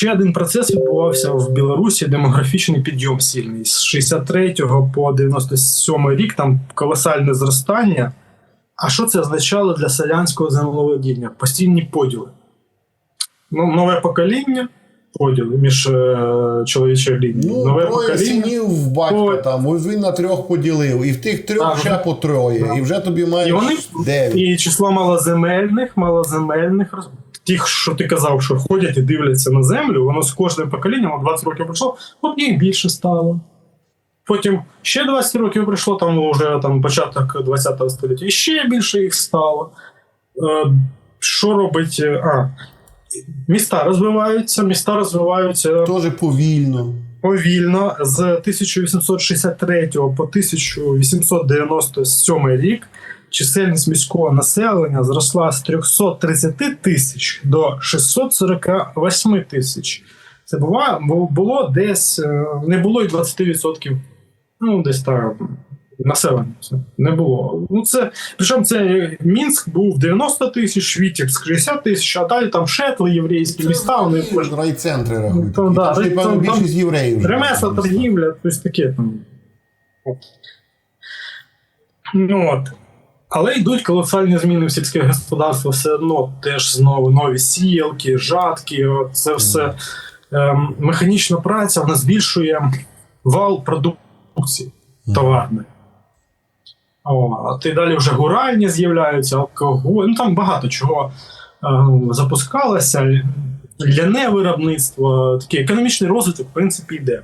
ще один процес відбувався в Білорусі демографічний підйом сильний. З 63 по 97 рік там колосальне зростання. А що це означало для селянського землеволодіння? Постійні поділи. Ну, нове покоління, поділи між е, чоловічою лінією. Ну, нове троє синів в батька Ой. там, ось він на трьох поділив, і в тих трьох Так, ще по троє, і вже тобі І маєш вони дев'ять. і число малоземельних, малоземельних роз- тих, що ти казав, що ходять і дивляться на землю, воно з кожним поколінням, от 20 років пройшло, от їх більше стало. Потім ще 20 років пройшло, там вже там початок 20-го століття, і ще більше їх стало. Е, що робить? е, А, міста розвиваються, міста розвиваються Теж повільно. повільно з 1863 по 1897 рік чисельність міського населення зросла з 330 тисяч до 648 тисяч. Це бува- було десь е, не було і 20%, ну десь там населення. Не було. Ну це причому це Мінськ був 90 тисяч, Вітебськ 60 тисяч, а далі там шетли, єврейські міста. Вони Це райцентри рахують. Да, там, там- більшість євреїв. Ремесла, торгівля, щось таке там. От. Ну, от. Але йдуть колосальні зміни в сільське господарство, все одно теж знову нові сіялки, жатки, от це все. Ем, механічна праця вона збільшує вал продукції товарної. О, ти далі вже гуральні з'являються, алкоголь, ну там багато чого е, запускалося. Ляне виробництво, такий економічний розвиток, в принципі, йде.